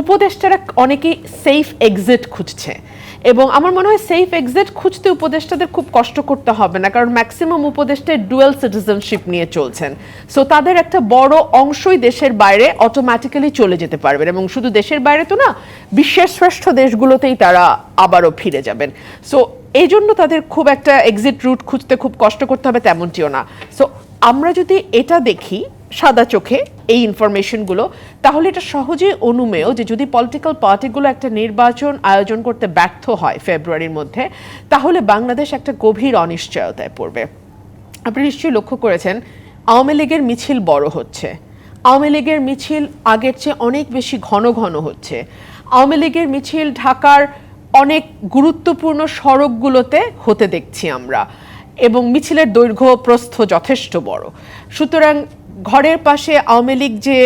উপদেষ্টারা অনেকেই safe exit খুঁজছে। এবং আমার মনে হয় সেফ এক্সিট খুঁজতে উপদেষ্টাদের খুব কষ্ট করতে হবে না, কারণ ম্যাক্সিমাম উপদেষ্টা ডুয়েল সিটিজেনশিপ নিয়ে চলছেন। সো তাদের একটা বড় অংশই দেশের বাইরে অটোমেটিক্যালি চলে যেতে পারবেন এবং শুধু দেশের বাইরে তো না, বিশ্বের শ্রেষ্ঠ দেশগুলোতেই তারা আবারও ফিরে যাবেন। সো এই জন্য তাদের খুব একটা এক্সিট রুট খুঁজতে খুব কষ্ট করতে হবে তেমনটিও না। সো আমরা যদি এটা দেখি সাদা চোখে এই ইনফরমেশনগুলো তাহলে এটা সহজেই অনুমেয় যে যদি পলিটিক্যাল পার্টিগুলো একটা নির্বাচন আয়োজন করতে ব্যর্থ হয় ফেব্রুয়ারির মধ্যে, তাহলে বাংলাদেশ একটা গভীর অনিশ্চয়তায় পড়বে। আপনি নিশ্চয়ই লক্ষ্য করেছেন, আওয়ামী লীগের মিছিল বড় হচ্ছে। আওয়ামী লীগের মিছিল আগের চেয়ে অনেক বেশি ঘন ঘন হচ্ছে। আওয়ামী লীগের মিছিল ঢাকার অনেক গুরুত্বপূর্ণ সড়কগুলোতে হতে দেখছি আমরা। এবং মিছিলের দৈর্ঘ্য প্রস্থ যথেষ্ট বড়। সুতরাং ঘরের পাশে আওয়ামী লীগ যে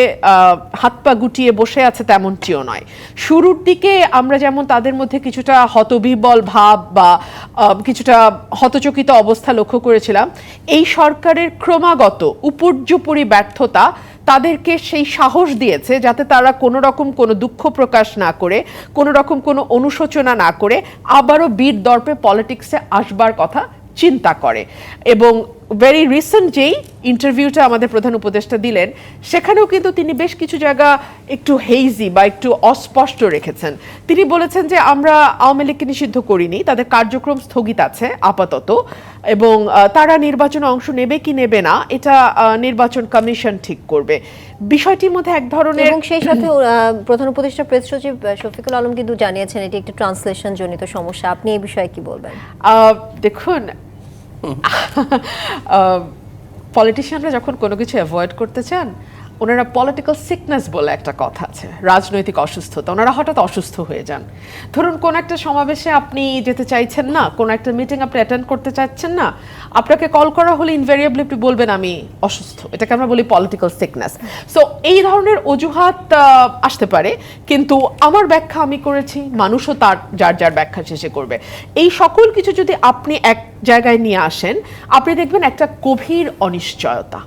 হাত পা গুটিয়ে বসে আছে তেমনটিও নয়। শুরুর দিকে আমরা যেমন তাদের মধ্যে কিছুটা হতবিবল ভাব বা কিছুটা হতচকিত অবস্থা লক্ষ্য করেছিলাম, এই সরকারের ক্রমাগত উপর্যুপরি ব্যর্থতা তাদেরকে সেই সাহস দিয়েছে যাতে তারা কোনো রকম কোনো দুঃখ প্রকাশ না করে, কোনো রকম কোনো অনুশোচনা না করে, আবারও বীর দর্পে পলিটিক্সে আসবার কথা চিন্তা করে। এবং ভেরি রিসেন্ট যেই ইন্টারভিউটা আমাদের প্রধান উপদেষ্টা দিলেন। সেখানেও কিন্তু তিনি বেশ কিছু জায়গা একটু হেইজি বা একটু অস্পষ্ট রেখেছেন। তিনি বলেছেন যে আমরা আওয়ামী লীগকে নিষিদ্ধ করিনি তাদের কার্যক্রম স্থগিত আছে আপাতত এবং তারা নির্বাচনে অংশ নেবে কি নেবে না এটা নির্বাচন কমিশন ঠিক করবে। বিষয়টির মধ্যে এক ধরনের এবং সেই সাথে প্রধান উপদেষ্টা প্রেস সচিব শফিকুল আলম কিন্তু জানিয়েছেন এটি একটি ট্রান্সলেশন জনিত সমস্যা। আপনি এই বিষয়ে কি বলবেন? আহ, দেখুন পলিটিশিয়ানরা যখন কোনো কিছু অ্যাভয়েড করতে চান ওনারা পলিটিক্যাল সিকনেস বলে একটা কথা আছে, রাজনৈতিক অসুস্থতা। ওনারা হঠাৎ অসুস্থ হয়ে যান। ধরুন কোন একটা সমাবেশে আপনি যেতে চাইছেন না, কোন একটা মিটিং আপনি অ্যাটেন্ড করতে চাচ্ছেন না, আপনাকে কল করা হলে ইনভেরিয়েবলি আপনি বলবেন, আমি অসুস্থ। এটাকে আমরা বলি পলিটিক্যাল সিকনেস সো এই ধরনের অজুহাত আসতে পারে, কিন্তু আমার ব্যাখ্যা আমি করেছি, মানুষও তার, যার যার ব্যাখ্যা শেষে করবে। এই সকল কিছু যদি আপনি এক জায়গায় নিয়ে আসেন, আপনি দেখবেন একটা গভীর অনিশ্চয়তা।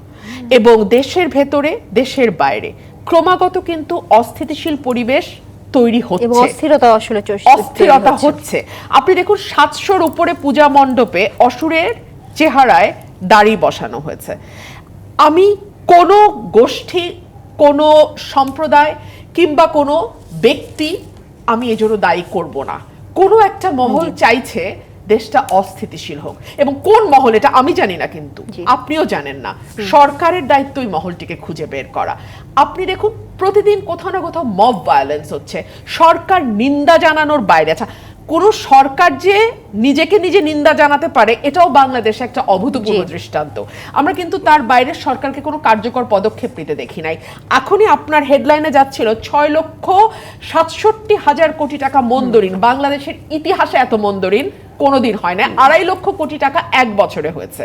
এবং দেশের ভেতরে দেশের বাইরে। ক্রমাগত কিন্তু অস্থিতিশীল পরিবেশ তৈরি এবং হচ্ছে অস্থিরতা আসলে অস্থিরতা হচ্ছে। আপনি দেখুন সাতশোর উপরে পূজা মণ্ডপে অসুরের চেহারায় দাড়ি বসানো হয়েছে। আমি কোনো গোষ্ঠী কোনো সম্প্রদায় কিংবা কোনো ব্যক্তি আমি এজন্য দায়ী করব না। কোনো একটা মহল চাইছে দেশটা অস্থিতিশীল হোক। এবং কোন মহল এটা আমি জানি না কিন্তু। আপনিও জানেন না। সরকারের দায়িত্ব ওই মহলটিকে খুঁজে বের করা। আপনি দেখুন প্রতিদিন কোথাও না কোথাও মব ভায়োলেন্স হচ্ছে। সরকার নিন্দা জানানোর বাইরে আচ্ছা কোন সরকার যে নিজেকে নিজে নিন্দা জানাতে পারে এটাও বাংলাদেশে একটা অভূতপূর্ব দৃষ্টান্ত। আমরা কিন্তু তার বাইরের সরকারকে কোনো কার্যকর পদক্ষেপ নিতে দেখি নাই। এখনই আপনার হেডলাইনে যাচ্ছিল ছয় লক্ষ সাতষট্টি হাজার কোটি টাকা মন্দরিন। বাংলাদেশের ইতিহাসে এত মন্দরিন কোনোদিন হয় না আড়াই লক্ষ কোটি টাকা এক বছরে হয়েছে।